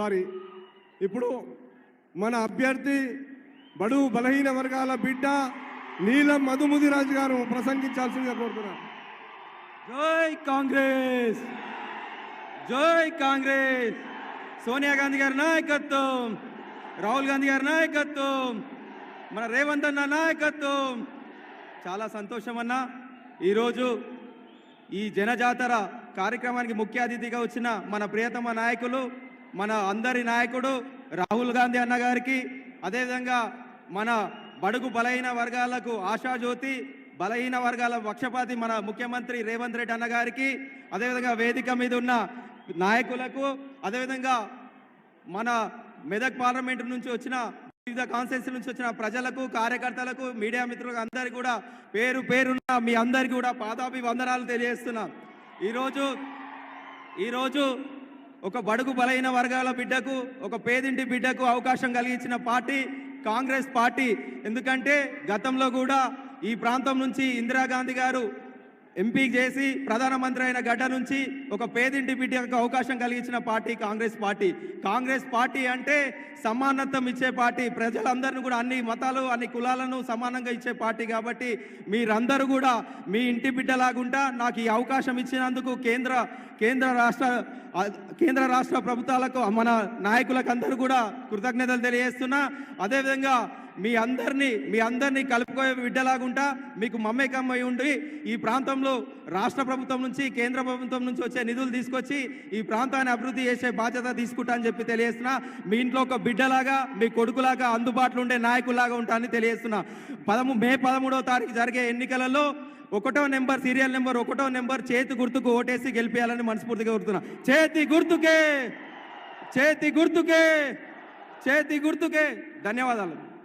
Sorry. ఇప్పుడు మన అభ్యర్థి బడుగు బలహీన వర్గాల బిడ్డ నీలం మధుముదిరాజు గారు ప్రసంగించాల్సిందిగా కోరుతున్నారు జై కాంగ్రెస్! జై కాంగ్రెస్! సోనియా గాంధీ గారి నాయకత్వం! రాహుల్ గాంధీ గారి నాయకత్వం! మన రేవంత్ అన్న నాయకత్వం! చాలా సంతోషం అన్న. ఈరోజు ఈ జనజాతర కార్యక్రమానికి ముఖ్య అతిథిగా వచ్చిన మన ప్రియతమ నాయకులు మన అందరి నాయకుడు రాహుల్ గాంధీ అన్న గారికి అదేవిధంగా మన బడుగు బలహీన వర్గాలకు ఆశాజ్యోతి బలహీన వర్గాల పక్షపాతి మన ముఖ్యమంత్రి రేవంత్ రెడ్డి అన్న గారికి అదేవిధంగా వేదిక మీద ఉన్న నాయకులకు అదేవిధంగా మన మెదక్ పార్లమెంట్ నుంచి వచ్చిన వివిధ కాన్స్టిట్యూన్సీ నుంచి వచ్చిన ప్రజలకు కార్యకర్తలకు మీడియా మిత్రులకు అందరికీ కూడా పేరు పేరున్న మీ అందరికీ కూడా పాదాభి వందనాలు తెలియజేస్తున్నాం. ఈరోజు ఈరోజు ఒక బడుగు బలైన వర్గాల బిడ్డకు ఒక పేదింటి బిడ్డకు అవకాశం కలిగించిన పార్టీ కాంగ్రెస్ పార్టీ. ఎందుకంటే గతంలో కూడా ఈ ప్రాంతం నుంచి ఇందిరాగాంధీ గారు ఎంపీ చేసి ప్రధానమంత్రి అయిన గడ్డ నుంచి ఒక పేదింటి బిడ్డకు అవకాశం కలిగించిన party Congress party. Congress party అంటే సమానత్వం ఇచ్చే పార్టీ. ప్రజలందరినీ కూడా అన్ని మతాలు అన్ని కులాలను సమానంగా ఇచ్చే పార్టీ కాబట్టి మీరందరూ కూడా మీ ఇంటి బిడ్డలాగుంటా నాకు ఈ అవకాశం ఇచ్చినందుకు కేంద్ర కేంద్ర రాష్ట్ర కేంద్ర రాష్ట్ర ప్రభుత్వాలకు మన నాయకులకు అందరూ కూడా కృతజ్ఞతలు తెలియజేస్తున్నా. అదేవిధంగా మీ అందరినీ మీ అందరినీ కలుపుకోయే బిడ్డలాగుంటా. మీకు మమ్మేకమ్మై ఉండి ఈ ప్రాంతంలో రాష్ట్ర ప్రభుత్వం నుంచి కేంద్ర ప్రభుత్వం నుంచి వచ్చే నిధులు తీసుకొచ్చి ఈ ప్రాంతాన్ని అభివృద్ధి చేసే బాధ్యత తీసుకుంటా అని చెప్పి తెలియజేస్తున్నా. మీ ఇంట్లో ఒక బిడ్డలాగా మీ కొడుకులాగా అందుబాటులో ఉండే నాయకులాగా ఉంటా అని తెలియజేస్తున్నా. పదము మే పదమూడవ తారీఖు జరిగే ఎన్నికలలో ఒకటో నెంబర్ సీరియల్ నెంబర్ ఒకటో నెంబర్ చేతి గుర్తుకు ఓటేసి గెలిపేయాలని మనస్ఫూర్తిగా కోరుతున్నా. చేతి గుర్తుకే! చేతి గుర్తుకే! చేతి గుర్తుకే! ధన్యవాదాలు.